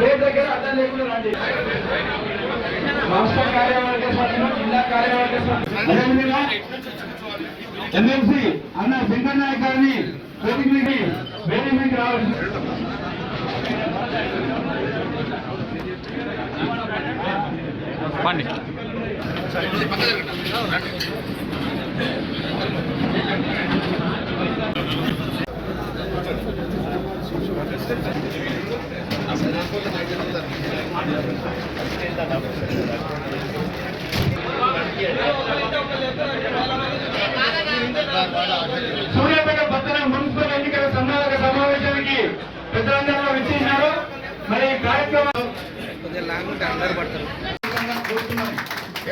Gate దగ్గర అడ్డం లేకుండా రండి. రాష్ట్ర కార్యవర్గ సభ్యులు జిల్లా కార్యవర్గ సభ్యులు. ఎమ్మెల్సీ అన్న శంకర్ నాయక్ గారిని మీదకి వేదిక మీదకి రావాల్సింది పండి. సూర్యాపేట పట్టణ మున్సిపల్ ఎన్నికల సన్నాహక సమావేశానికి పెద్దలందరూ విచ్చేసినారు. మరి కార్యక్రమం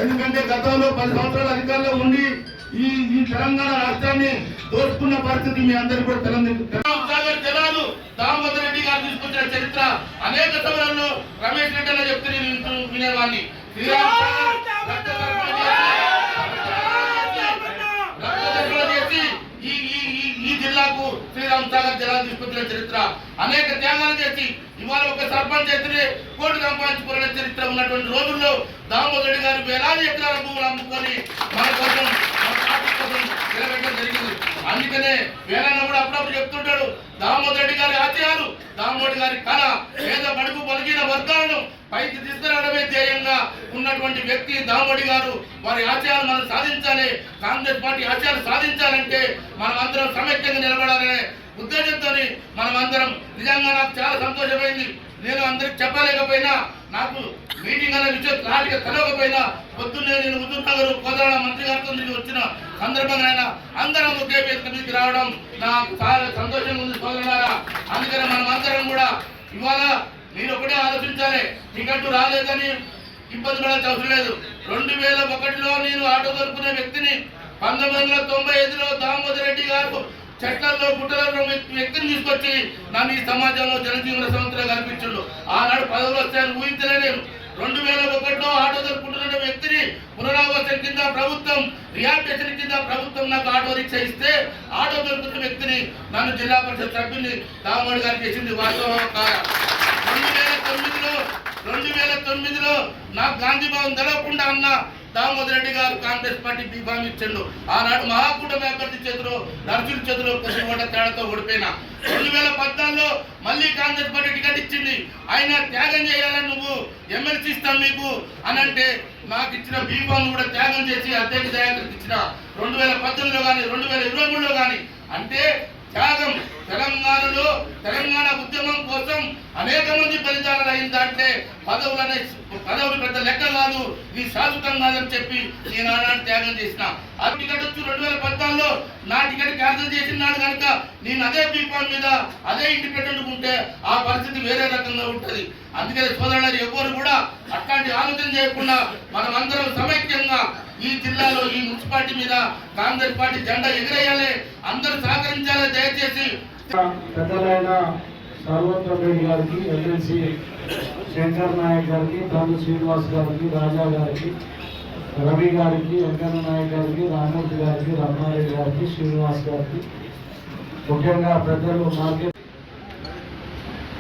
ఎందుకంటే గతంలో పది సంవత్సరాల అధికారంలో ఉండి ఈ ఈ తెలంగాణ రాష్ట్రాన్ని దోచుకున్న పరిస్థితి మీ అందరికీ కూడా తెలంగాణ జలాలు దామోదర్ రెడ్డి గారు తీసుకొచ్చిన చరిత్ర అనేక సమయంలో రమేష్ రెడ్డి అలా చెప్తే నేను వినేవాడిని శ్రీరామ్ చేసి, ఈ జిల్లాకు శ్రీరామ్ సాగర్ జిల్లా తీసుకొచ్చిన చరిత్ర అనేక త్యాగాలు చేసి ఇవాళ ఒక సర్పంచ్ ఎత్తుని కోటి సంపాదించుకున్న చరిత్ర ఉన్నటువంటి రోజుల్లో దామోదర్ రెడ్డి గారు వేలాది ఎకరాల భూములు అమ్ముకొని మన కోసం నిలబెట్టడం జరిగింది. అందుకనే వేలన్న కూడా అప్పుడప్పుడు చెప్తుంటాడు దామోదర్ రెడ్డి గారి ఆశయాలు దామోదర్ గారి కళ పేద బడుగు బలిగిన వర్గాలను పైకి తీసుకురావడమే ధ్యేయంగా ఉన్నటువంటి వ్యక్తి దామోడి గారు వారి ఆశయాలు మనం సాధించాలి. కాంగ్రెస్ పార్టీ ఆశయాలు సాధించాలంటే మనం అందరం సమైక్యంగా నిలబడాలనే ఉద్దేశంతో మనం అందరం నిజంగా నాకు చాలా సంతోషమైంది. నేను అందరికి చెప్పలేకపోయినా నాకు మీటింగ్ అనే విషయం క్లారిటీగా తెలవకపోయినా పొద్దున్నే నేను హుజూర్ నగర్ కోదాడ మంత్రి గారితో నేను వచ్చిన సందర్భంగా ఆయన అందరం ఒకే వేదిక మీదకి రావడం నాకు చాలా సంతోషంగా ఉంది సోదరులారా. అందుకని మనం అందరం కూడా ఇవాళ మీరు ఒకటే ఆలోచించాలి. టికెట్ రాలేదని ఇబ్బంది పడాల్సిన అవసరం లేదు. రెండు వేల ఒకటిలో నేను ఆటో దొరుకునే వ్యక్తిని పంతొమ్మిది వందల తొంభై ఐదులో దామోదర్ రెడ్డి గారు చెట్లలో పుట్టలలో వ్యక్తిని తీసుకొచ్చి నన్ను ఈ సమాజంలో జనజీవన సంవత్సరం కనిపించాడు ఆనాడు పదవులు వస్తాయని ఊహించలేదు రెండు వేల ఒకటిలో ఆటో దొరుకుంటున్న వ్యక్తిని పునరావాసం కింద ప్రభుత్వం రియాక్టేషన్ కింద ప్రభుత్వం నాకు ఆటో రిక్షా ఇస్తే ఆటో దొరుకుతున్న వ్యక్తిని నన్ను జిల్లా పరిషత్ సభ్యుని దామోడి గారికి ఇచ్చింది వాస్తవం కాదా? రెండు వేల తొమ్మిదిలో రెండు వేల తొమ్మిదిలో నాకు గాంధీ భవన్ తెలవకుండా అన్న దామోదర్ రెడ్డి గారు కాంగ్రెస్ పార్టీ బీఫామ్ ఇచ్చిండు. ఆనాడు మహాకూటమి అభ్యర్థి చేతిలో నర్సుల చేతిలో కొంచెం కూడా తేడాతో ఓడిపోయినా. రెండు వేల పద్నాలుగులో మళ్ళీ కాంగ్రెస్ పార్టీ టికెట్ ఇచ్చింది. ఆయన త్యాగం చేయాలని నువ్వు? ఎమ్మెల్సీ ఇస్తాం మీకు. అని అంటే నాకు ఇచ్చిన బీఫామ్ కూడా త్యాగం చేసి అధ్యక్ష దయాకర్కి ఇచ్చిన. రెండు వేల పద్దెనిమిదిలో కానీ రెండు వేల ఇరవై మూడులో కానీ అంటే త్యాగం తెలంగాణలో తెలంగాణ ఉద్యమం కోసం అనేక మంది ఫలితాలు అయిందంటే పదవులనే పదవులు పెద్ద లెక్క కాదు. ఇది శాశ్వతం కాదని చెప్పి నేను ఆనాడు త్యాగం చేసిన. ఆ టికెట్ వచ్చి రెండు వేల పద్నాలుగులో నా టికెట్ క్యాన్సిల్ చేసినాడు కనుక నేను అదే బీఫామ్ మీద అదే ఇండిపెండెంట్ ఉంటే ఆ పరిస్థితి వేరే రకంగా ఉంటుంది. అందుకని సోదరుడు ఎవరు కూడా అట్లాంటి ఆలోచన చేయకుండా మనం అందరం సమైక్యంగా ఈ జిల్లాలో ఈ మున్సిపాలిటీ మీద కాంగ్రెస్ పార్టీ జెండా ఎగిరేయాలి. అందరూ సహకరించాలి దయచేసి. పెద్దలైన సర్వోత్తమ గారికి ఎమ్మెల్సీ శంకర్ నాయక్ గారికి తండ్రి శ్రీనివాస్ గారికి రాజా గారికి రవి గారికి వెంకన్న నాయక్ గారికి రామూర్తి గారికి రమణారెడ్డి గారికి శ్రీనివాస్ గారికి ముఖ్యంగా పెద్దలు మార్కెట్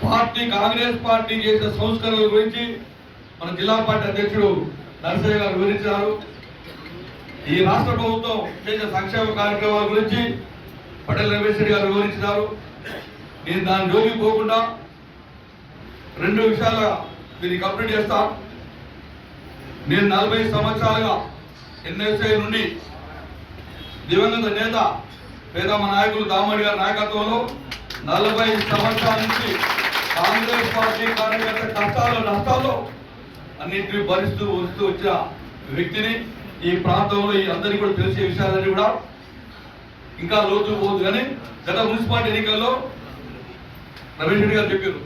పార్టీ కాంగ్రెస్ పార్టీ చేసిన సంస్కరణల గురించి మన జిల్లా పార్టీ అధ్యక్షుడు నరసయ్య గారు వివరించారు. ఈ రాష్ట్ర ప్రభుత్వం చేసిన సంక్షేమ కార్యక్రమాల గురించి పటేల్ రమేష్ రెడ్డి గారు వివరించినారు నేను దాని జోలికి పోకుండా రెండు విషయాలుగా దీన్ని కంప్లీట్ చేస్తా. నేను నలభై సంవత్సరాలుగా ఎన్ఎస్ఐ నుండి దివంగత నేత పేదమ్మ నాయకులు దామడి గారి నాయకత్వంలో నలభై సంవత్సరాల నుంచి కాంగ్రెస్ పార్టీ కార్యకర్త కష్టాలు నష్టాల్లో అన్నింటినీ భరిస్తూ వస్తూ వచ్చిన వ్యక్తిని ఈ ప్రాంతంలో ఈ అందరికీ కూడా తెలిసే విషయాలన్నీ కూడా ఇంకా లోతు పోదు. కానీ గత మున్సిపాలిటీ ఎన్నికల్లో రమేష్ రెడ్డి గారు చెప్పారు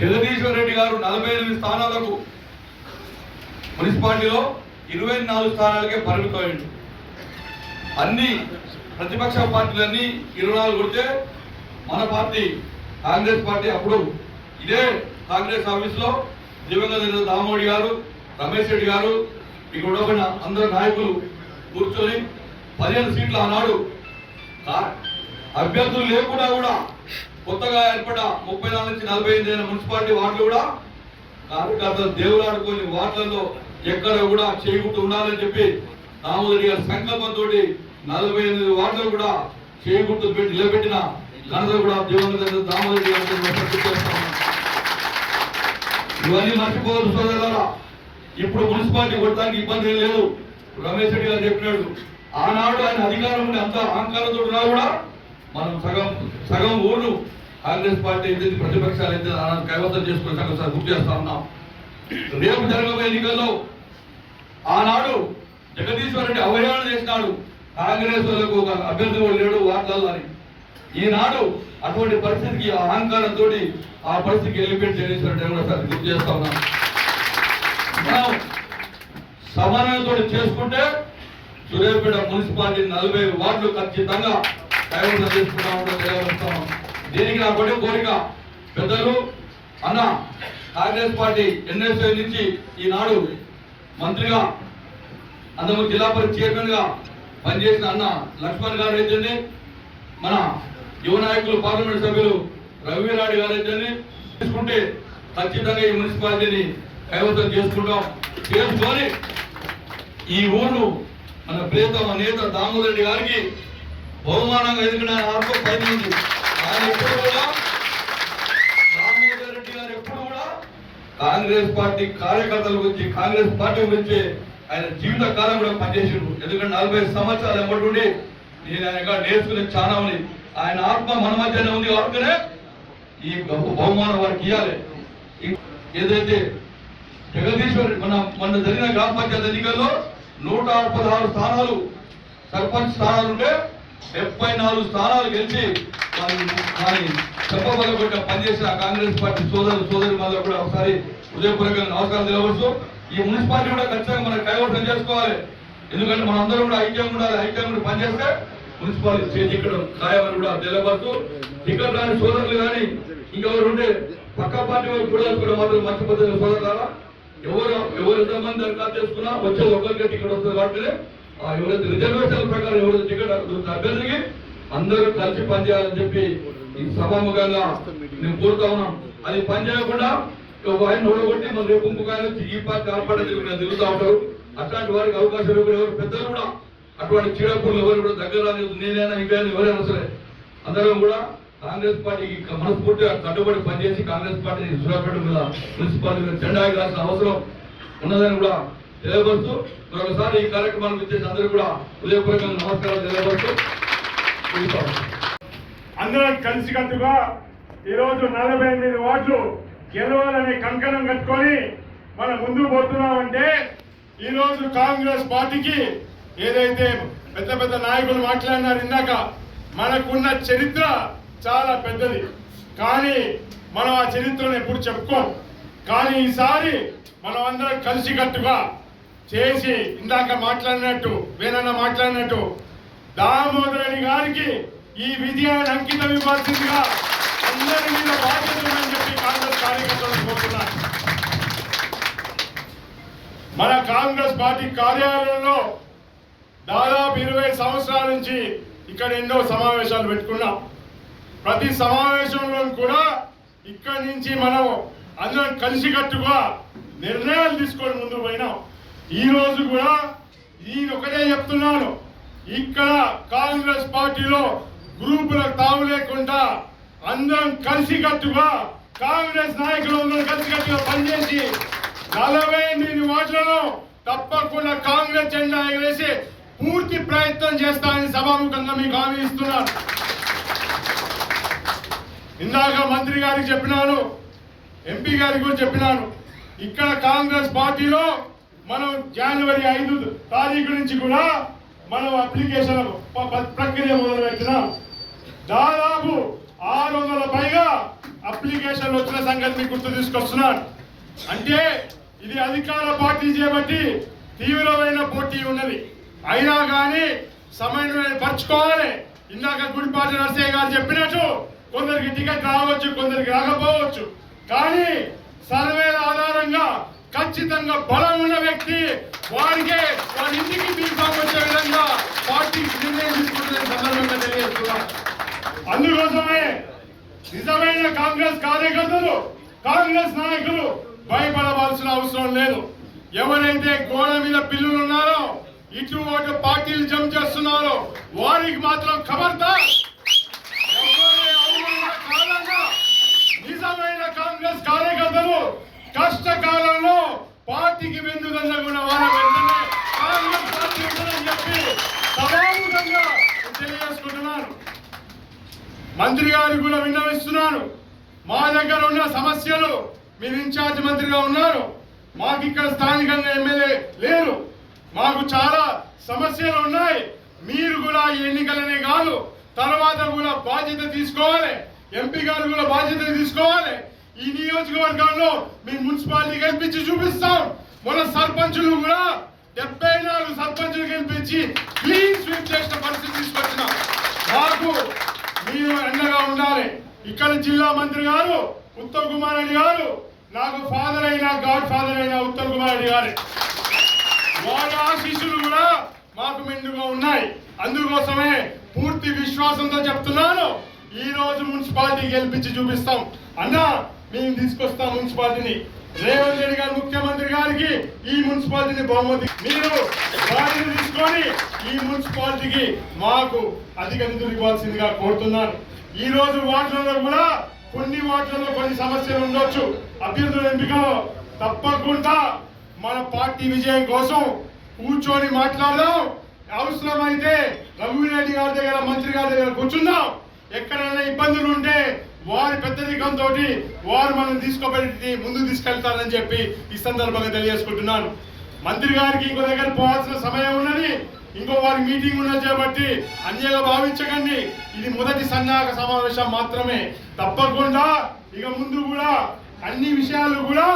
జగదీశ్వర్ రెడ్డి గారు నలభై ఎనిమిది స్థానాలకు మున్సిపాలిటీలో ఇరవై నాలుగు స్థానాలకే పరిమితమైంది. అన్ని ప్రతిపక్ష పార్టీలన్నీ ఇరవై నాలుగు కొడితే మన పార్టీ కాంగ్రెస్ పార్టీ అప్పుడు ఇదే కాంగ్రెస్ ఆఫీస్లో దివంగత నేత దామోడి గారు రమేష్ రెడ్డి గారు ఇక్కడ ఉన్న అందరు నాయకులు కూర్చొని పదిహేను సీట్లు ఆనాడు కా- అభ్యర్థులు లేకుండా కూడా కొత్తగా ఏర్పడ్డ ముప్పై నాలుగు నుంచి నలభై ఎనిమిది మున్సిపాలిటీ వార్డులు కూడా కార్యకర్తలు దేవులాడుకొని వార్డులలో ఎక్కడ కూడా చేయకుండా ఉండాలని చెప్పి దామోదరి గారి సంకల్పంతో నలభై ఎనిమిది వార్డులు కూడా చేయకుండా పెట్టి నిలబెట్టిన ఘనత కూడా దివంగత దామోదరి గారికి చేస్తాము ఇవన్నీ మర్చిపోవద్దు సోదరులారా. ఇప్పుడు మున్సిపాలిటీ కొట్టడానికి ఇబ్బంది లేదు. రమేష్ రెడ్డి గారు చెప్పినాడు. ఆనాడు ఆయన అధికారం ఉండి అంత అహంకారంతో ఉన్నా కూడా మనం సగం సగం ఓడు కాంగ్రెస్ పార్టీ అయితే ప్రతిపక్షాలు అయితే కైవసం చేసుకుని సగం సార్ గుర్తు చేస్తా ఉన్నాం. రేపు జరగబోయే ఎన్నికల్లో ఆనాడు జగదీశ్వర్ రెడ్డి అవహేళన చేసినాడు. కాంగ్రెస్ వాళ్ళకు ఒక అభ్యర్థి కూడా లేడు వార్తల్లో అని ఈనాడు అటువంటి పరిస్థితికి ఆ అహంకారంతో ఆ పరిస్థితికి ఎలిపెట్టి చేసినట్టు కూడా సార్ గుర్తు చేస్తా ఉన్నాం. మనం సమన్వయంతో చేసుకుంటే సూర్యాపేట మున్సిపాలిటీ నలభై వార్డులు ఖచ్చితంగా కైవసం చేసుకుంటామని తెలియజేస్తాం దీనికి నా పడి కోరిక పెద్దలు అన్న కాంగ్రెస్ పార్టీ ఎన్ఎస్ఐ నుంచి ఈనాడు మంత్రిగా అందమూరు జిల్లా పరిషత్ చైర్మన్గా పనిచేసిన అన్న లక్ష్మణ్ గారు అయితేనే మన యువ నాయకులు పార్లమెంట్ సభ్యులు రవిరాడి గారు తీసుకుంటే ఖచ్చితంగా ఈ మున్సిపాలిటీని కైవసం చేసుకుంటాం. చేసుకొని ఈ ఊరు మన ప్రియతమ నేత దామోదర్ రెడ్డి గారికి బహుమానంగా ఎదుగున ఆత్మ పైన ఆయన ఎప్పుడు కూడా దామోదర్ రెడ్డి గారు ఎప్పుడు కూడా కాంగ్రెస్ పార్టీ కార్యకర్తల గురించి కాంగ్రెస్ పార్టీ గురించి ఆయన జీవిత కాలం కూడా పనిచేసిండు. ఎందుకంటే నలభై సంవత్సరాలు ఎమ్మటుండి నేను ఆయన నేర్చుకునే చాలా ఉంది ఆయన ఆత్మ మన మధ్యనే ఉంది కాబట్టి ఈ గొప్ప బహుమానం వారికి ఇవ్వాలి ఏదైతే జగదీశ్వర్ మన మన జరిగిన గ్రామ పంచాయతీ ఎన్నికల్లో నూట పదహారు స్థానాలు సర్పంచ్ స్థానాలు ఉంటే డెబ్బై నాలుగు స్థానాలు గెలిచి వారి కూడా పనిచేసిన కాంగ్రెస్ పార్టీ సోదరు సోదరి మళ్ళీ కూడా ఒకసారి హృదయపూర్వకంగా నమస్కారం తెలియవచ్చు ఈ మున్సిపాలిటీ కూడా ఖచ్చితంగా మనం కైవసం చేసుకోవాలి. ఎందుకంటే మనందరం కూడా ఐక్యంగా ఉండాలి ఐక్యంగా పనిచేస్తే మున్సిపాలిటీ చేంజ్ ఇక్కడ ఖాయమని కూడా తెలియపడుతూ ఇక్కడ రాని సోదరులు కానీ ఇంకెవరు ఉంటే పక్క పార్టీ వాళ్ళు కూడా కూడా మాత్రం మర్చిపోతుంది సోదరులారా? ఎవరు ఎవరు ఎంతమంది దరఖాస్తు చేసుకున్నా వచ్చే ఒకరికి టికెట్ వస్తుంది కాబట్టి ఆ ఎవరైతే రిజర్వేషన్ ప్రకారం ఎవరైతే టికెట్ అభ్యర్థికి అందరూ కలిసి పనిచేయాలని చెప్పి ఈ సభాముఖంగా నేను కోరుతా ఉన్నాం. అది పని చేయకుండా ఒక ఆయన ఓడగొట్టి మన రేపు ఇంకొక ఈ పార్టీ ఆ తిరుగుతా తిరుగుతూ ఉంటారు. అట్లాంటి వారికి అవకాశం ఇవ్వకుండా ఎవరు పెద్దలు కూడా అటువంటి చీడపూర్లు ఎవరు కూడా దగ్గర రాలేదు. నేనైనా ఇంకైనా ఎవరైనా సరే. అందరం కూడా కాంగ్రెస్ పార్టీకి మనస్ఫూర్తిగా కట్టుబడి పనిచేసి కాంగ్రెస్ పార్టీని సూర్యాపేట మీద మున్సిపాలిటీ మీద జెండా ఎగరాల్సిన అవసరం ఉన్నదని కూడా తెలియపరుస్తూ మరొకసారి ఈ కార్యక్రమానికి వచ్చేసి అందరూ కూడా హృదయపూర్వకంగా నమస్కారాలు తెలియపరుస్తూ అందరం కలిసికట్టుగా ఈరోజు నలభై ఎనిమిది ఓట్లు గెలవాలనే కంకణం కట్టుకొని మనం ముందుకు పోతున్నామంటే ఈరోజు కాంగ్రెస్ పార్టీకి ఏదైతే పెద్ద పెద్ద నాయకులు మాట్లాడినారు ఇందాక మనకున్న చరిత్ర చాలా పెద్దది. కానీ మనం ఆ చరిత్రను ఎప్పుడు చెప్పుకోం కానీ ఈసారి మనం అందరం కలిసికట్టుగా చేసి ఇందాక మాట్లాడినట్టు వేనన్న మాట్లాడినట్టు దామోదరుని గారికి ఈ విజయాన్ని అంకితం ఇవ్వాల్సిందిగా అందరి మీద బాధ్యత ఉందని చెప్పి కాంగ్రెస్ కార్యకర్తలు కోరుతున్నారు మన కాంగ్రెస్ పార్టీ కార్యాలయంలో దాదాపు ఇరవై సంవత్సరాల నుంచి ఇక్కడ ఎన్నో సమావేశాలు పెట్టుకున్నాం. ప్రతి సమావేశంలో కూడా ఇక్కడి నుంచి మనం అందరం కలిసికట్టుగా నిర్ణయాలు తీసుకొని ముందుకు పోయినాం. ఈరోజు కూడా నేను ఒకటే చెప్తున్నాను. ఇక్కడ కాంగ్రెస్ పార్టీలో గ్రూపులకు తావు లేకుండా అందరం కలిసికట్టుగా కాంగ్రెస్ నాయకులు అందరం కలిసికట్టుగా పనిచేసి నలభై ఎనిమిది వార్డులలో తప్పకుండా కాంగ్రెస్ జెండా ఎగరేసి పూర్తి ప్రయత్నం చేస్తానని సభాముఖంగా మీకు హామీ ఇస్తున్నాను. ఇందాక మంత్రి గారికి చెప్పినాను ఎంపీ గారికి కూడా చెప్పినాను. ఇక్కడ కాంగ్రెస్ పార్టీలో మనం జనవరి ఐదు తారీఖు నుంచి కూడా మనం అప్లికేషన్ ప్రక్రియ మొదలు పెట్టినాం దాదాపు ఆరు వందల పైగా అప్లికేషన్లు వచ్చిన సంగతి మీకు గుర్తు తీసుకొస్తున్నాను. అంటే ఇది అధికార పార్టీ చేపట్టి తీవ్రమైన పోటీ ఉన్నది. అయినా కానీ సమన్వయం పరచుకోవాలి. ఇందాక గుడిపాటి నరసయ్య గారు చెప్పినట్టు కొందరికి టికెట్ రావచ్చు కొందరికి రాకపోవచ్చు. కానీ సర్వేల ఆధారంగా ఖచ్చితంగా బలం ఉన్న వ్యక్తి వారికే వారి ఇంటికి తీసుకొచ్చే విధంగా పార్టీ నిర్ణయం తీసుకుంటున్న సందర్భంగా తెలియజేస్తున్నారు అందుకోసమే నిజమైన కాంగ్రెస్ కార్యకర్తలు కాంగ్రెస్ నాయకులు భయపడవలసిన అవసరం లేదు. ఎవరైతే గోడ మీద పిల్లులు ఉన్నారో ఇటువంటి పార్టీలు జంప్ చేస్తున్నారో. వారికి మాత్రం ఖబర్దార్. నిజమైన కాంగ్రెస్ కార్యకర్తలు కష్టకాలంలో పార్టీకి వెన్నుదన్నగున్న వారు వెంటనే కాంగ్రెస్ పార్టీ చెప్పి సభాముఖంగా తెలియజేసుకుంటున్నాను మంత్రి గారికి కూడా విన్నవిస్తున్నాను మా దగ్గర ఉన్న సమస్యలు మీరు ఇన్ఛార్జ్ మంత్రిగా ఉన్నారు. మాకు ఇక్కడ స్థానికంగా ఎమ్మెల్యే లేరు. మాకు చాలా సమస్యలు ఉన్నాయి. మీరు కూడా ఎన్నికలనే కాదు తర్వాత కూడా బాధ్యత తీసుకోవాలి. ఎంపీ గారు కూడా బాధ్యత తీసుకోవాలి. ఈ నియోజకవర్గంలో మీ మున్సిపాలిటీ గెలిపించి చూపిస్తాం. మన సర్పంచులు కూడా డెబ్బై నాలుగు సర్పంచులు గెలిపించి క్లీన్ స్వీప్ చేసిన పరిస్థితి తీసుకొచ్చినాం. మాకు మీరు అండగా ఉండాలి. ఇక్కడ జిల్లా మంత్రి గారు ఉత్తమ్ కుమార్ రెడ్డి గారు నాకు ఫాదర్ అయిన గాడ్ ఫాదర్ అయిన ఉత్తమ్ కుమార్ రెడ్డి గారు. వాళ్ళ ఆశీస్సులు కూడా మాకు మెండుగా ఉన్నాయి. అందుకోసమే పూర్తి విశ్వాసంతో చెప్తున్నాను. ఈ రోజు మున్సిపాలిటీ గెలిపించి చూపిస్తాం. అన్నా మేము తీసుకొస్తాం మున్సిపాలిటీని. రేవంత్ రెడ్డి గారు ముఖ్యమంత్రి గారికి ఈ మున్సిపాలిటీని బహుమతి. మీరు బాధ్యత తీసుకొని ఈ మున్సిపాలిటీకి మాకు అధిక నిధులు ఇవ్వాల్సిందిగా కోరుతున్నాను. ఈ రోజు వార్డులలో కూడా కొన్ని వార్డులలో కొన్ని సమస్యలు ఉండొచ్చు. అభ్యర్థుల ఎంపికలో తప్పకుండా మన పార్టీ విజయం కోసం కూర్చొని మాట్లాడదాం. అవసరమైతే రఘువీరెడ్డి గారి దగ్గర మంత్రి గారి దగ్గర కూర్చుందాం. ఎక్కడైనా ఇబ్బందులు ఉంటే వారి పెద్దరికంతో వారు మనం తీసుకోబడి ముందుకు తీసుకెళ్తారని చెప్పి ఈ సందర్భంగా తెలియజేసుకుంటున్నాను. మంత్రి గారికి ఇంకో దగ్గర పోవాల్సిన సమయం ఉన్నది. ఇంకో వారి మీటింగ్ ఉన్నది కాబట్టి అన్యగా భావించకండి. ఇది మొదటి సన్నాహక సమావేశం మాత్రమే. తప్పకుండా ఇక ముందు కూడా అన్ని విషయాలు కూడా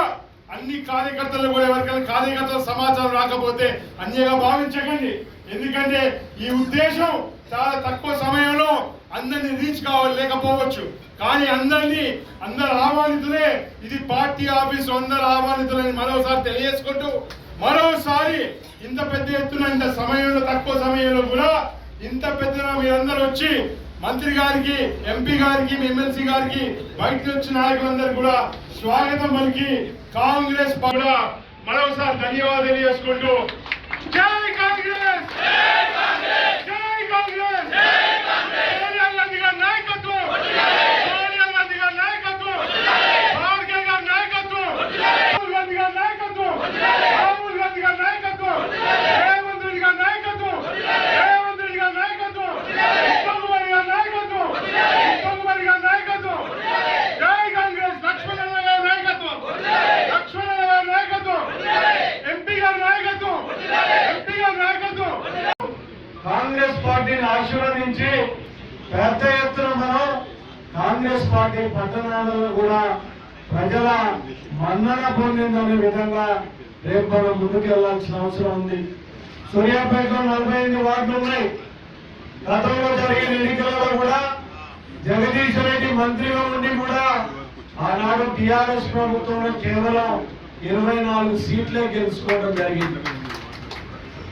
అన్ని కార్యకర్తలు కూడా ఎవరికైనా కార్యకర్తల సమాచారం రాకపోతే అన్యగా భావించకండి. ఎందుకంటే ఈ ఉద్దేశం చాలా తక్కువ సమయంలో అందరినీ రీచ్ కావాలి లేకపోవచ్చు. కానీ అందరినీ అందరు ఆహ్వానితులే ఇది పార్టీ ఆఫీసు అందరు ఆహ్వానితులని మరోసారి తెలియజేసుకుంటూ మరోసారి ఇంత పెద్ద ఎత్తున ఇంత సమయంలో తక్కువ సమయంలో కూడా ఇంత పెద్దన మీరందరూ వచ్చి మంత్రి గారికి ఎంపీ గారికి ఎమ్మెల్సీ గారికి బయట వచ్చిన నాయకులందరూ కూడా స్వాగతం పలికి కాంగ్రెస్ కూడా మరోసారి ధన్యవాదాలు తెలియజేసుకుంటూ జై కాంగ్రెస్ సోనియా గాంధీ గారి నాయకత్వం సోనియా గాంధీ గారి నాయకత్వం భార్గవ్ గారి నాయకత్వం రాహుల్ గాంధీ గారి నాయకత్వం రాహుల్ గాంధీ గారి నాయకత్వం రేవంత్ రెడ్డి గారి నాయకత్వం రేవంత్ రెడ్డి గారి నాయకత్వం ఉత్తమ్ కుమార్ గారి నాయకత్వం ఉత్తమ్ కుమార్ గారి నాయకత్వం జై కాంగ్రెస్ లక్ష్మణ గారి నాయకత్వం లక్ష్మణ గారి నాయకత్వం ఎంపీ గారి నాయకత్వం ఎంపీ గారి నాయకత్వం కాంగ్రెస్ పార్టీని ఆశీర్వదించి పెద్ద ఎత్తున మనం కాంగ్రెస్ పార్టీ పట్టణాలలో కూడా ప్రజల మన్నన పొందిందనే విధంగా రేపు మనం ముందుకెళ్ళాల్సిన అవసరం ఉంది. సూర్యాపేటలో నలభై ఎనిమిది వార్డులు ఉన్నాయి. గతంలో జరిగిన ఎన్నికలలో కూడా జగదీష్ రెడ్డి మంత్రిగా ఉండి కూడా ఆనాడు టిఆర్ఎస్ ప్రభుత్వంలో కేవలం ఇరవై నాలుగు సీట్లే గెలుచుకోవడం జరిగింది.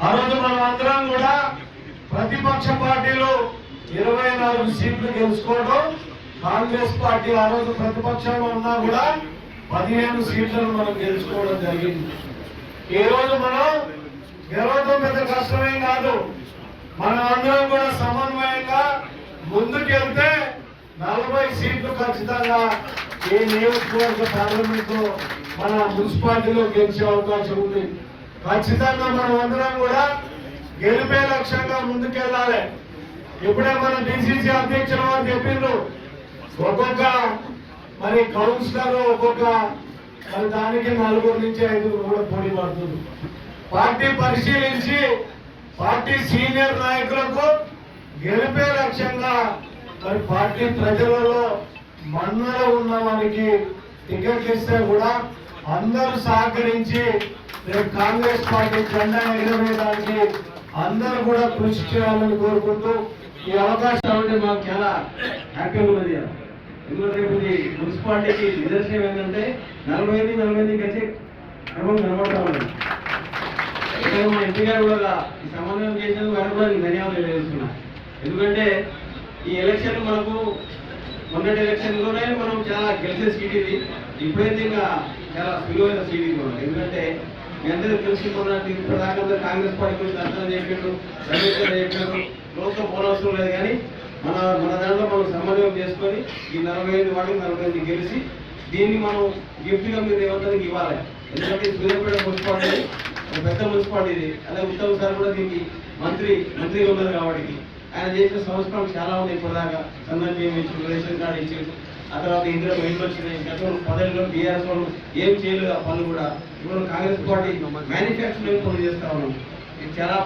ఆ రోజు మనం అందరం కూడా ప్రతిపక్ష పార్టీలు ఇరవై నాలుగు సీట్లు గెలుచుకోవడం కాంగ్రెస్ పార్టీ ఆ రోజు ప్రతిపక్షంలో ఉన్నా కూడా పదిహేను సీట్లను మనం గెలుచుకోవడం జరిగింది. ఈ రోజు మనం గెలవడం పెద్ద కష్టమేం కాదు. మనం అందరం కూడా సమన్వయంగా ముందుకెళ్తే నలభై సీట్లు ఖచ్చితంగా ఈ నియోజకవర్గ పార్లమెంట్ మన మున్సిపాలిటీలో గెలిచే అవకాశం ఉంది. ఖచ్చితంగా మనం అందరం కూడా గెలిపే లక్ష్యంగా ముందుకెళ్ళాలి. ఇప్పుడే మన డిసిసి అధ్యక్షుల వారు చెప్పిండ్రు. ఒక్కొక్క మరి కౌన్సిలర్ ఒక్కొక్క మరి దానికి నలుగురు నుంచి ఐదుగురు కూడా పోటీ పడుతుంది పార్టీ పరిశీలించి పార్టీ సీనియర్ నాయకులకు గెలిపే లక్ష్యంగా మరి పార్టీ ప్రజలలో మన్నలో ఉన్న వారికి టికెట్ ఇస్తే కూడా అందరూ సహకరించి రేపు కాంగ్రెస్ పార్టీ జెండా ఎగరవేయడానికి అందరూ కూడా కృషి చేయాలని కోరుకుంటూ ఈ అవకాశం ఉంటే మాకు చాలా హ్యాపీగా ఉన్నది. ఎందుకంటే రేపు మున్సిపాలిటీకి నిదర్శనం ఏంటంటే నలభై ఐదు నలభై ఐదు కలిసి క్రమం కనబడతా ఉన్నది. మా ఎంపీ గారు కూడా ఈ సమన్వయం చేసినందుకు వారికి కూడా నేను ధన్యవాదాలు తెలియజేస్తున్నా. ఎందుకంటే ఈ ఎలక్షన్ మనకు మొన్నటి ఎలక్షన్లోనే మనం చాలా గెలిచే సీట్ ఇది. ఇప్పుడైతే ఇంకా చాలా సులువైన సీట్ ఇది ఎందుకంటే మీ అందరికీ తెలిసి మొన్న కాంగ్రెస్ పార్టీ గురించి అర్థం చెప్పాడు రమేష్ గారు చెప్పాడు పోనవసరం లేదు కానీ మన మన దాంట్లో మనం సమన్వయం చేసుకొని ఈ నలభై ఐదు వాటికి నలభై ఐదు గెలిచి దీన్ని మనం గిఫ్ట్గా మీరు ఏమంటారు ఇవ్వాలి. ఎందుకంటే ఈ సూర్యాపేట మున్సిపాలిటీ ఒక పెద్ద మున్సిపాలిటీ ఇది. అదే ఉత్తమ్ సార్ కూడా దీనికి మంత్రి మంత్రిగా ఉన్నారు కాబట్టి ఆయన చేసిన సంవత్సరం చాలా ఉంది ఇప్పటిదాకా సందర్భం ఇచ్చి రేషన్ కార్డు ఇచ్చారు ఆ తర్వాత ఇందులో ఇంట్లో వచ్చినాయి గతంలో పదవిలో బీఆర్ఎస్ వాళ్ళు ఏం చేయలేదు ఆ పనులు కూడా. ఇప్పుడు కాంగ్రెస్ పార్టీ మ్యానుఫ్యాక్చరింగ్ పనులు చేస్తా ఉన్నాం. ఇది చాలా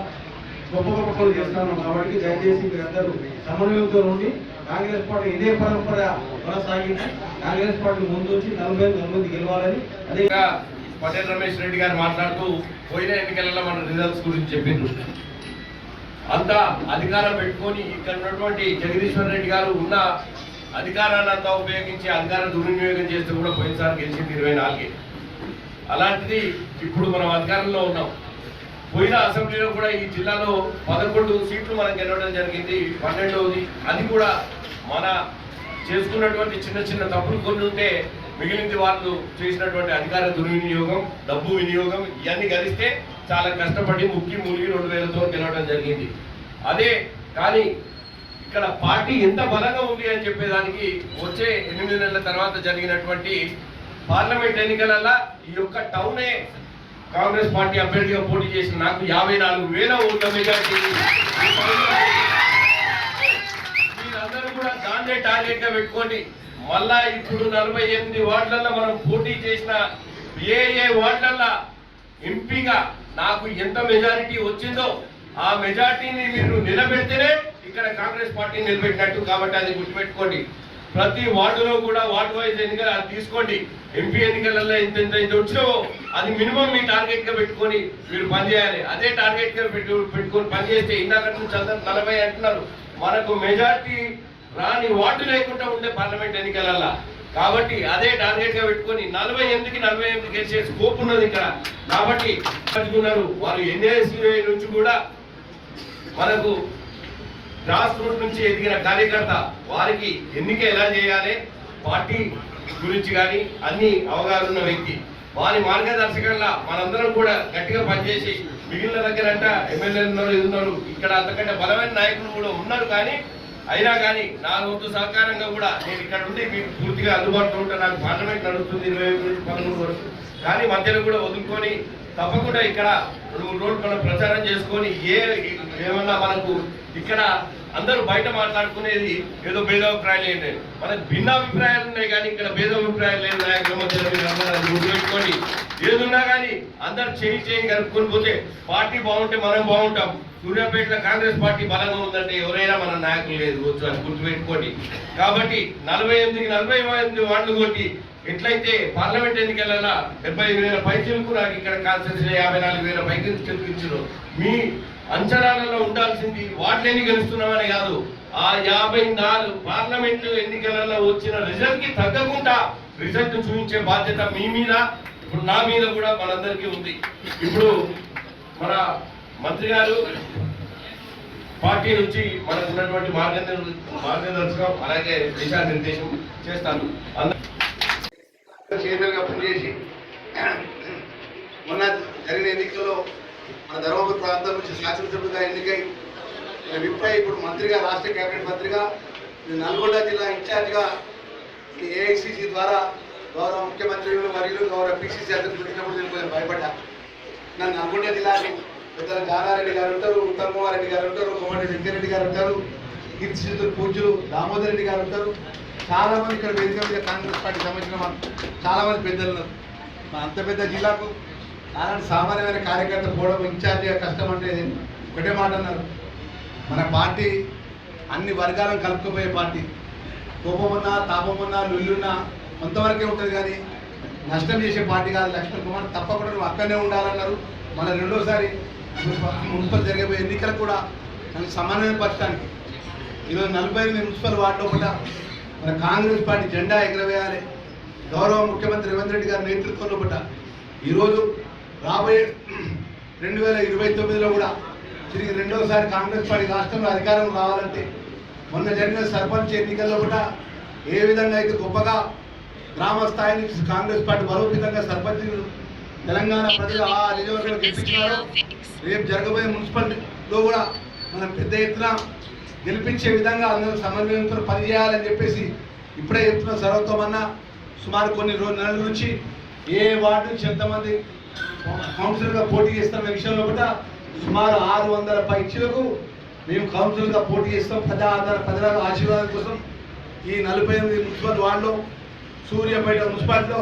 గొప్ప గొప్ప పనులు చేస్తా ఉన్నాం. కాబట్టి దయచేసి మీరందరూ సమన్వయంతో ఉండి కాంగ్రెస్ పార్టీ ఇదే పరంపర కొనసాగించి కాంగ్రెస్ పార్టీ ముందు వచ్చి నలభై తొమ్మిది మంది గెలవాలని అదే పటేల్ రమేష్ రెడ్డి గారు మాట్లాడుతూ పోయిన ఎన్నికలలో మన రిజల్ట్స్ గురించి చెప్పిండ్రు. అంతా అధికారం పెట్టుకొని ఇక్కడ ఉన్నటువంటి జగదీశ్వర్ రెడ్డి గారు ఉన్న అధికారాన్ని ఉపయోగించి అధికార దుర్వినియోగం చేస్తే కూడా పోయినసారి గెలిచింది ఇరవై నాలుగే. అలాంటిది ఇప్పుడు మనం అధికారంలో ఉన్నాం. పోయిన అసెంబ్లీలో కూడా ఈ జిల్లాలో పదకొండు సీట్లు మనం గెలవడం జరిగింది. పన్నెండవది అది కూడా మన చేసుకున్నటువంటి చిన్న చిన్న తప్పులు కొన్ని ఉంటే మిగిలింది వాళ్ళు చేసినటువంటి అధికార దుర్వినియోగం డబ్బు వినియోగం ఇవన్నీ కలిస్తే చాలా కష్టపడి ముక్కి మునిగి రెండు వేలతో గెలవడం జరిగింది. అదే కానీ ఇక్కడ పార్టీ ఎంత బలంగా ఉంది అని చెప్పేదానికి వచ్చే ఎనిమిది నెలల తర్వాత జరిగినటువంటి పార్లమెంట్ ఎన్నికలలో ఈ యొక్క టౌనే కాంగ్రెస్ పార్టీ అభ్యర్థిగా పోటీ చేసిన నాకు యాభై నాలుగు వేల ఓట్ల మెజార్టీ. మీరందరూ కూడా దాన్నే టార్గెట్గా పెట్టుకోండి. మళ్ళా ఇప్పుడు నలభై ఎనిమిది వార్డులలో మనం పోటీ చేసిన ఏ ఏ వార్డులలో ఎంపీగా నాకు ఎంత మెజారిటీ వచ్చిందో ఆ మెజారిటీని మీరు నిలబెడితేనే ఇక్కడ కాంగ్రెస్ పార్టీ నిలబెట్టినట్టు కాబట్టి అది గుర్తుపెట్టుకోండి. ప్రతి వార్డులో కూడా వార్డు వైజ్ ఎన్నికలు అది తీసుకోండి. ఎంపీ ఎన్నికలలో ఇంత ఇంత ఇంత వచ్చినావో అది మినిమం మీ టార్గెట్గా పెట్టుకొని మీరు పనిచేయాలి అదే టార్గెట్గా పెట్టు పెట్టుకొని పనిచేస్తే ఇందాక నుంచి అందరూ నలభై అంటున్నారు. మనకు మెజార్టీ రాని వార్డు లేకుండా ఉండే పార్లమెంట్ ఎన్నికలల్లా. కాబట్టి అదే టార్గెట్గా పెట్టుకొని నలభై ఎనిమిదికి నలభై ఎనిమిది గెలిచే స్కోప్ ఉన్నది ఇక్కడ. కాబట్టి వారు ఎన్ఏసీ నుంచి కూడా మనకు గ్రాస్ రూట్ నుంచి ఎదిగిన కార్యకర్త వారికి ఎన్నిక ఎలా చేయాలి? పార్టీ గురించి కానీ అన్ని అవగాహన ఉన్న వ్యక్తి. వారి మార్గదర్శకంగా మనందరం కూడా గట్టిగా పనిచేసి మిగిలిన దగ్గర అంట ఎమ్మెల్యేలు ఉన్నారు ఉన్నారు. ఇక్కడ అంతకంటే బలమైన నాయకులు కూడా ఉన్నారు కానీ అయినా కానీ నా వంతు సహకారంగా కూడా నేను ఇక్కడ ఉండి మీకు పూర్తిగా అందుబాటులో ఉంటా. నాకు పార్లమెంట్ నడుస్తుంది ఇరవై నుంచి పదమూడు వరకు. కానీ మధ్యలో కూడా వదులుకొని తప్పకుండా ఇక్కడ రెండు మూడు రోజులు మనం ప్రచారం చేసుకొని ఏ ఏమన్నా మనకు ఇక్కడ అందరూ బయట మాట్లాడుకునేది ఏదో భేదాభిప్రాయాలు ఏంటి? మన భిన్నాభిప్రాయాలు ఉన్నాయి కానీ ఇక్కడ భేదాభిప్రాయాలు లేదు నాయకుల మధ్యలో మీరు అందరూ అది గుర్తుపెట్టుకోండి. ఏదున్నా కానీ అందరు చేయి చేయి కలుపుకొని పోతే పార్టీ బాగుంటే మనం బాగుంటాం. సూర్యాపేటలో కాంగ్రెస్ పార్టీ బలంగా ఉందంటే ఎవరైనా మన నాయకులు లేదు వచ్చు అని గుర్తుపెట్టుకోండి. కాబట్టి నలభై ఎనిమిదికి నలభై ఎనిమిది వార్డులు కొట్టి ఎట్లయితే పార్లమెంట్ ఎన్నికలలో డెబ్బై ఐదు వేల పైసలకు నాకు ఇక్కడ కాన్స్టిట్యూన్సీ యాభై నాలుగు వేల పైకి ఇచ్చారు మీ అంచనాలలో ఉండాల్సింది వాటిని గెలుస్తున్నామని కాదు. ఆ యాభై నాలుగు పార్లమెంట్ ఎన్నికలలో వచ్చిన రిజల్ట్కి తగ్గకుండా రిజల్ట్ చూపించే బాధ్యత మీ మీద ఇప్పుడు నా మీద కూడా మనందరికీ ఉంది. ఇప్పుడు మన మంత్రి గారు పార్టీ నుంచి మనకు ఉన్నటువంటి మార్గదర్శ మార్గదర్శకం అలాగే దిశానిర్దేశం చేస్తాను అందరూ చైర్మన్గా పనిచేసి మొన్న జరిగిన ఎన్నికల్లో మన ధర్మపురి ప్రాంతం నుంచి శాసనసభ్యుగా ఎన్నికై నేను విప్పై ఇప్పుడు మంత్రిగా రాష్ట్ర కేబినెట్ మంత్రిగా నేను నల్గొండ జిల్లా ఇన్ఛార్జిగా ఈ ఏఐసిసి ద్వారా గౌరవ ముఖ్యమంత్రి మరియు గౌరవ పిసిసి అధ్యక్షులు పెట్టినప్పుడు నేను కొంచెం భయపడ్డా. నన్ను నల్గొండ జిల్లాని పెద్దల జానారెడ్డి గారు ఉంటారు ఉత్తమ్ కుమార్ రెడ్డి గారు ఉంటారు కోమటి వెంకరెడ్డి గారు ఉంటారు కీర్తిశితులు పూజ్యులు దామోదర్ రెడ్డి గారు ఉంటారు. చాలా మంది ఇక్కడ వేదిక మీద కాంగ్రెస్ పార్టీ సంబంధించిన చాలా మంది పెద్దలు ఉన్నారు. మా అంత పెద్ద జిల్లాకు అలాంటి సామాన్యమైన కార్యకర్త పోవడం ఇన్ఛార్జిగా కష్టం అంటే ఒకటే మాట అన్నారు. మన పార్టీ అన్ని వర్గాలను కలుపుకుపోయే పార్టీ. కోపమున్నా తాపమున్నా లొల్లున్నా కొంతవరకే ఉంటుంది కానీ నష్టం చేసే పార్టీ కాదు. లక్ష్మణ్ కుమార్ తప్పకుండా నువ్వు అక్కడనే ఉండాలన్నారు. మన రెండోసారి మున్సిపల్ జరిగిపోయే ఎన్నికలు కూడా నన్ను సమన్వయపరచడానికి ఈరోజు నలభై ఎనిమిది మున్సిపల్ వార్డు లోపల మన కాంగ్రెస్ పార్టీ జెండా ఎగరవేయాలి. గౌరవ ముఖ్యమంత్రి రేవంత్ రెడ్డి గారి నేతృత్వంలో పట్ట ఈరోజు రాబోయే రెండు వేల ఇరవై తొమ్మిదిలో కూడా తిరిగి రెండోసారి కాంగ్రెస్ పార్టీ రాష్ట్రంలో అధికారం రావాలంటే మొన్న జరిగిన సర్పంచ్ ఎన్నికల్లో కూడా ఏ విధంగా అయితే గొప్పగా గ్రామ స్థాయి నుంచి కాంగ్రెస్ పార్టీ బలోపేతంగా సర్పంచ్ తెలంగాణ ప్రజలు ఆ నియోజకవర్గంలో గెలిపించినారో రేపు జరగబోయే మున్సిపాలిటీలో కూడా మనం పెద్ద ఎత్తున గెలిపించే విధంగా అందరూ సమన్వయంతో పనిచేయాలని చెప్పేసి ఇప్పుడే చెప్తున్న సర్వత్వమన్న సుమారు కొన్ని రోజు నెలల నుంచి ఏ వార్డు నుంచి ఎంతమంది కౌన్సిలర్గా పోటీ చేస్తున్న విషయంలో కూడా సుమారు ఆరు వందల పైచీలకు మేము కౌన్సిలర్గా పోటీ చేస్తాం. ప్రజా ఆధార ప్రజల ఆశీర్వాదం కోసం ఈ నలభై ఎనిమిది మున్సిపల్ వార్డులో సూర్యాపేట మున్సిపాలిటీలో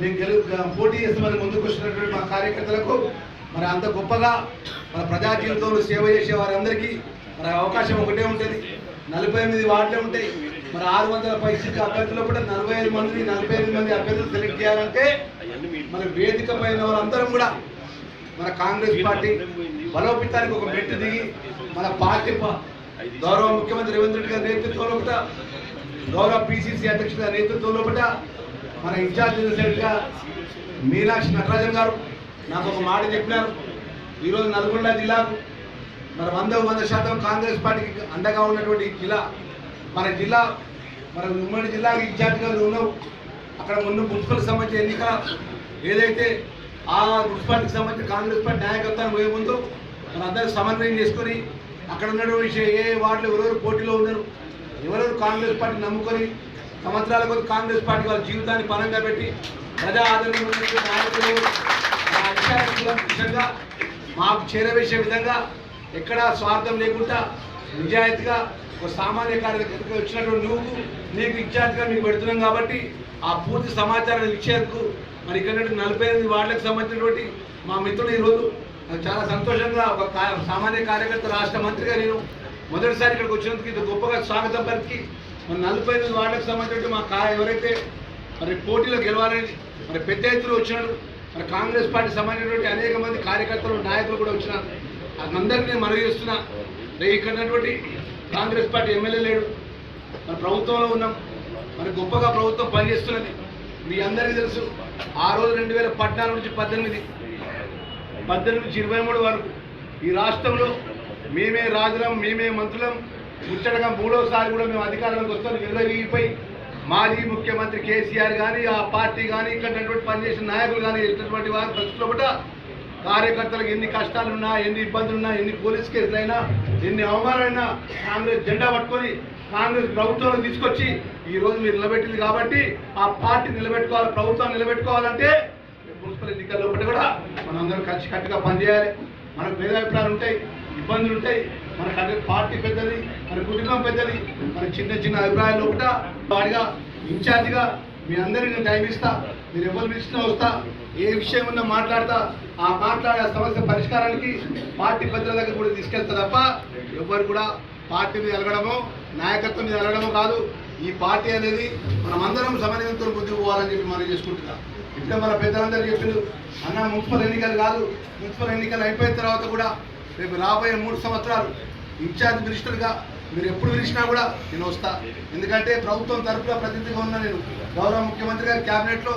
మేము గెలు పోటీ చేస్తామని ముందుకు వచ్చినటువంటి మా కార్యకర్తలకు మరి అంత గొప్పగా మన ప్రజా జీవితంలో సేవ చేసే వారందరికీ మరి అవకాశం ఒకటే ఉంటుంది. నలభై ఎనిమిది వార్డులే ఉంటాయి. మరి ఆరు వందల పైసలు అభ్యర్థులు కూడా నలభై ఐదు మంది నలభై ఎనిమిది మంది అభ్యర్థులు సెలెక్ట్ చేయాలంటే మన వేదిక పైన వారందరం కూడా మన కాంగ్రెస్ పార్టీ బలోపేతానికి ఒక మెట్టు దిగి మన పార్టీ గౌరవ ముఖ్యమంత్రి రేవంత్ రెడ్డి గారి నేతృత్వంలో కూడా గౌరవ పిసిసి అధ్యక్షుల గారి నేతృత్వంలో కూడా మన ఇన్ఛార్జ్గా మీనాక్షి నటరాజన్ గారు నాకు ఒక మాట చెప్పినారు. ఈరోజు నల్గొండ జిల్లాకు మన వంద వంద శాతం కాంగ్రెస్ పార్టీకి అండగా ఉన్నటువంటి జిల్లా మన జిల్లా మన ఉమ్మడి జిల్లాకి ఇన్ఛార్జిగా నువ్వు ఉన్నావు. అక్కడ ముందు మున్సిపల్ సంబంధించిన ఎన్నిక ఏదైతే ఆ మున్సిపాలిటీకి సంబంధించిన కాంగ్రెస్ పార్టీ నాయకత్వాన్ని పోయే ముందు మనందరూ సమన్వయం చేసుకొని అక్కడ ఉన్నటువంటి ఏ వార్డులు ఎవరెవరు పోటీలో ఉన్నారు ఎవరెవరు కాంగ్రెస్ పార్టీ నమ్ముకొని సంవత్సరాల కొద్ది కాంగ్రెస్ పార్టీ వాళ్ళ జీవితాన్ని పరంగా పెట్టి ప్రజా ఆదరణ నాయకులు మా విషయంగా మాకు చేరవేసే విధంగా ఎక్కడా స్వార్థం లేకుండా నిజాయితీగా ఒక సామాన్య కార్యకర్తగా వచ్చినటువంటి నువ్వు నీకు ఇన్ఛార్జ్గా మీకు పెడుతున్నాం కాబట్టి ఆ పూర్తి సమాచారాన్ని ఇచ్చేందుకు మరి ఇక్కడ నుండి నలభై ఎనిమిది వార్డులకు సంబంధించినటువంటి మా మిత్రులు ఈరోజు చాలా సంతోషంగా ఒక సామాన్య కార్యకర్త రాష్ట్ర మంత్రిగా నేను మొదటిసారి ఇక్కడికి వచ్చినందుకు ఇది గొప్పగా స్వాగతం పలికి. మరి నలభై ఎనిమిది వార్డులకు సంబంధించినటువంటి మా కా ఎవరైతే మరి పోటీలో గెలవాలని మరి పెద్ద ఎత్తున వచ్చినాడు మరి కాంగ్రెస్ పార్టీ సంబంధించినటువంటి అనేక మంది కార్యకర్తలు నాయకులు కూడా వచ్చినారు. అందరినీ నేను మనవి చేస్తున్నా ఇక్కడ ఉన్నటువంటి కాంగ్రెస్ పార్టీ ఎమ్మెల్యే లేడు. మన ప్రభుత్వంలో ఉన్నాం. మరి గొప్పగా ప్రభుత్వం పనిచేస్తున్నది. మీ అందరికీ తెలుసు ఆ రోజు రెండు వేల పద్నాలుగు నుంచి పద్దెనిమిది పద్దెనిమిది నుంచి ఇరవై మూడు వరకు ఈ రాష్ట్రంలో మేమే రాజులం మేమే మంత్రులం. ముచ్చటగా మూడోసారి కూడా మేము అధికారంలోకి వస్తాం విర్రవీగిపోయి మాజీ ముఖ్యమంత్రి కేసీఆర్ కానీ ఆ పార్టీ కానీ ఇక్కడ పనిచేసిన నాయకులు కానీ ఇటువంటి వారి పరిస్థితుల్లో కూడా కార్యకర్తలకు ఎన్ని కష్టాలున్నా ఎన్ని ఇబ్బందులున్నా ఎన్ని పోలీస్ కేసులైనా ఎన్ని అవమానాలైనా కాంగ్రెస్ జెండా పట్టుకొని కాంగ్రెస్ ప్రభుత్వంలో తీసుకొచ్చి ఈరోజు మీరు నిలబెట్టింది కాబట్టి ఆ పార్టీ నిలబెట్టుకోవాలి ప్రభుత్వం నిలబెట్టుకోవాలంటే మున్సిపల్ ఎన్నికల్లో కూడా మనందరం కలిసికట్టుగా పనిచేయాలి. మనకు భేదాభిప్రాయాలు ఉంటాయి ఇబ్బందులు ఉంటాయి. మనకు పార్టీ పెద్దది మన కుటుంబం పెద్దది మన చిన్న చిన్న అభిప్రాయాలు కూడా వాడిగా ఇన్ఛార్జిగా మీ అందరికీ నేను టైం ఇస్తా మీరు ఎవరు పిలిచినా వస్తా ఏ విషయం ఉన్నా మాట్లాడతా ఆ మాట్లాడే ఆ సమస్య పరిష్కారానికి పార్టీ పెద్దల దగ్గర కూడా తీసుకెళ్తా తప్ప ఎవరు కూడా పార్టీ మీద నాయకత్వం మీద ఎలగడమో కాదు ఈ పార్టీ అనేది మనమందరం సమన్వయంతో ముందుకు పోవాలని చెప్పి మనం చేసుకుంటున్నాం. ఇప్పుడే మన పెద్దలందరూ చెప్పిండు అన్న మున్సిపల్ ఎన్నికలు కాదు మున్సిపల్ ఎన్నికలు అయిపోయిన తర్వాత కూడా రేపు రాబోయే మూడు సంవత్సరాలు ఇన్ఛార్జ్ మినిస్టర్గా మీరు ఎప్పుడు పిలిచినా కూడా నేను వస్తా. ఎందుకంటే ప్రభుత్వం తరఫున ప్రతినిధిగా ఉన్నా నేను గౌరవ ముఖ్యమంత్రి గారి క్యాబినెట్లో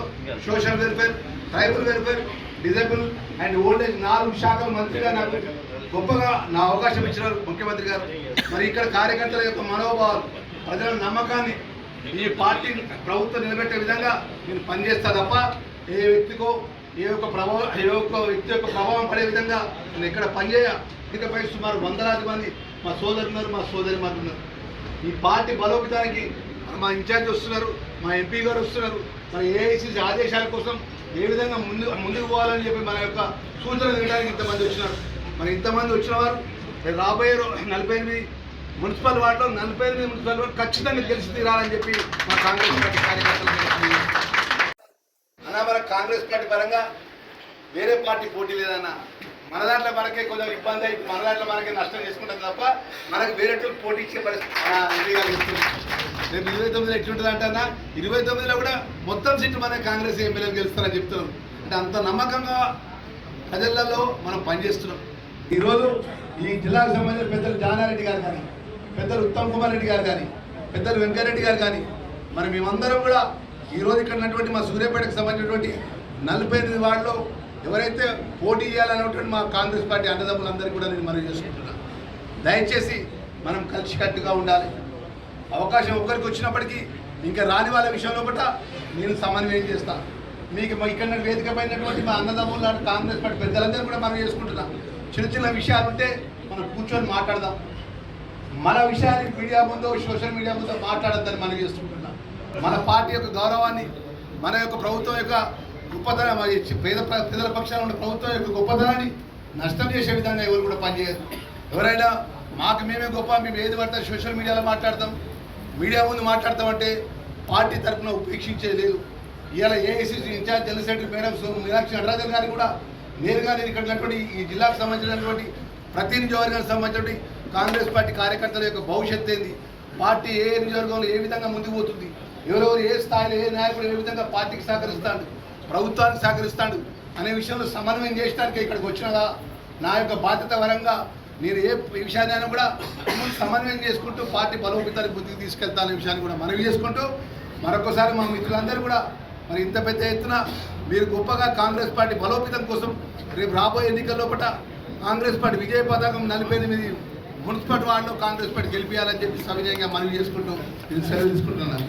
social welfare tribal welfare disabled and old age నాలుగు శాఖల మంత్రిగా నాకు గొప్పగా నా అవకాశం ఇచ్చినారు ముఖ్యమంత్రి గారు. మరి ఇక్కడ కార్యకర్తల యొక్క మనోభావాలు ప్రజల నమ్మకాన్ని ఈ పార్టీ ప్రభుత్వం నిలబెట్టే విధంగా నేను పనిచేస్తా తప్ప ఏ వ్యక్తికో ఏ ఒక్క ప్రభావం ఏ ఒక్క వ్యక్తి యొక్క ప్రభావం పడే విధంగా నేను ఇక్కడ పనిచేయ. ఇకపై సుమారు వందలాది మంది మా సోదరున్నారు మా సోదరి ఉన్నారు. ఈ పార్టీ బలోపేతానికి మా ఇన్ఛార్జ్ వస్తున్నారు మా ఎంపీ గారు వస్తున్నారు. మన ఏఐసిసి ఆదేశాల కోసం ఏ విధంగా ముందు ముందుకు పోవాలని చెప్పి మన యొక్క సూచనలు ఇవ్వడానికి ఇంతమంది వచ్చినారు. మరి ఇంతమంది వచ్చిన వారు రాబోయే నలభై ఎనిమిది మున్సిపల్ వార్డులో నలభై ఎనిమిది మున్సిపల్ వార్డు ఖచ్చితంగా గెలిచి తీరాలని చెప్పి మా కాంగ్రెస్ పార్టీ కార్యకర్తలు అన్న మన కాంగ్రెస్ పార్టీ పరంగా వేరే పార్టీ పోటీ లేదన్నా మన దాంట్లో మనకే కొంచెం ఇబ్బంది అయి మన దాంట్లో మనకే నష్టం చేసుకుంటాం తప్ప మనకు వేరే పోటీ ఇచ్చే పరిస్థితి రేపు ఇరవై తొమ్మిదిలో ఎట్లుంటుంది అంటన్నా ఇరవై తొమ్మిదిలో కూడా మొత్తం సీట్లు మన కాంగ్రెస్ ఎమ్మెల్యేలు గెలుస్తారని చెప్తున్నాం అంటే అంత నమ్మకంగా ప్రజలలో మనం పనిచేస్తున్నాం. ఈరోజు ఈ జిల్లాకు సంబంధించిన పెద్దలు జానారెడ్డి గారు కానీ పెద్దలు ఉత్తమ్ కుమార్ రెడ్డి గారు కానీ పెద్దలు వెంకరెడ్డి గారు కానీ మరి మేమందరం కూడా ఈరోజు ఇక్కడ ఉన్నటువంటి మా సూర్యాపేటకు సంబంధించినటువంటి నలభై ఎనిమిది వార్డులో ఎవరైతే పోటీ చేయాలన్నటువంటి మా కాంగ్రెస్ పార్టీ అన్నదమ్ములందరికీ కూడా నేను మనవి చేసుకుంటున్నాను దయచేసి మనం కలిసికట్టుగా ఉండాలి. అవకాశం ఒకరికి వచ్చినప్పటికీ ఇంకా రాని వాళ్ళ విషయంలో కూడా నేను సమన్వయం చేస్తాను మీకు మా ఇక్కడ వేదిక పైనటువంటి మా అన్నదమ్ములు లాంటి కాంగ్రెస్ పార్టీ పెద్దలందరూ కూడా మనం చేసుకుంటున్నాం. చిన్న చిన్న విషయాలు ఉంటే మనం కూర్చొని మాట్లాడదాం. మన విషయాన్ని మీడియా ముందు సోషల్ మీడియా ముందు మాట్లాడద్దని మనం చేసుకుంటున్నాం మన పార్టీ యొక్క గౌరవాన్ని మన యొక్క ప్రభుత్వం యొక్క గొప్పతనం పేద పేదల పక్షాన ఉన్న ప్రభుత్వం యొక్క గొప్పతనాన్ని నష్టం చేసే విధంగా ఎవరు కూడా పనిచేయరు. ఎవరైనా మాకు మేమే గొప్ప మేము ఏది పడితే సోషల్ మీడియాలో మాట్లాడతాం. మీడియా ముందు మాట్లాడతామంటే పార్టీ తరఫున ఉపేక్షించేది లేదు. ఇవాళ AICC incharge general secretary madam so Meenakshi Natarajan గారిని కూడా నేరుగా నేను ఇక్కడ ఉన్నటువంటి ఈ జిల్లాకు సంబంధించినటువంటి ప్రతి నియోజకవర్గానికి సంబంధించినటువంటి కాంగ్రెస్ పార్టీ కార్యకర్తల యొక్క భవిష్యత్తు ఏంది? పార్టీ ఏ నియోజకవర్గంలో ఏ విధంగా ముందుకు పోతుంది? ఎవరెవరు ఏ స్థాయిలో ఏ నాయకుడు ఏ విధంగా పార్టీకి సహకరిస్తాడు? ప్రభుత్వానికి సహకరిస్తాడు? అనే విషయంలో సమన్వయం చేయడానికి ఇక్కడికి వచ్చినదా? నా యొక్క బాధ్యత పరంగా నేను ఏ విషయాన్ని కూడా సమన్వయం చేసుకుంటూ పార్టీ బలోపేతానికి బుద్ధికి తీసుకెళ్తానే విషయాన్ని కూడా మనవి చేసుకుంటూ మరొకసారి మా మిత్రులందరూ కూడా మరి ఇంత పెద్ద ఎత్తున మీరు గొప్పగా కాంగ్రెస్ పార్టీ బలోపేతం కోసం రేపు రాబోయే ఎన్నికల్లో పట కాంగ్రెస్ పార్టీ విజయ పథకం నలభై ఎనిమిది మున్సిపల్ వార్డులో కాంగ్రెస్ పార్టీ గెలిపించాలని చెప్పి సవినయంగా మనవి చేసుకుంటూ నేను సెలవు తీసుకుంటున్నాను.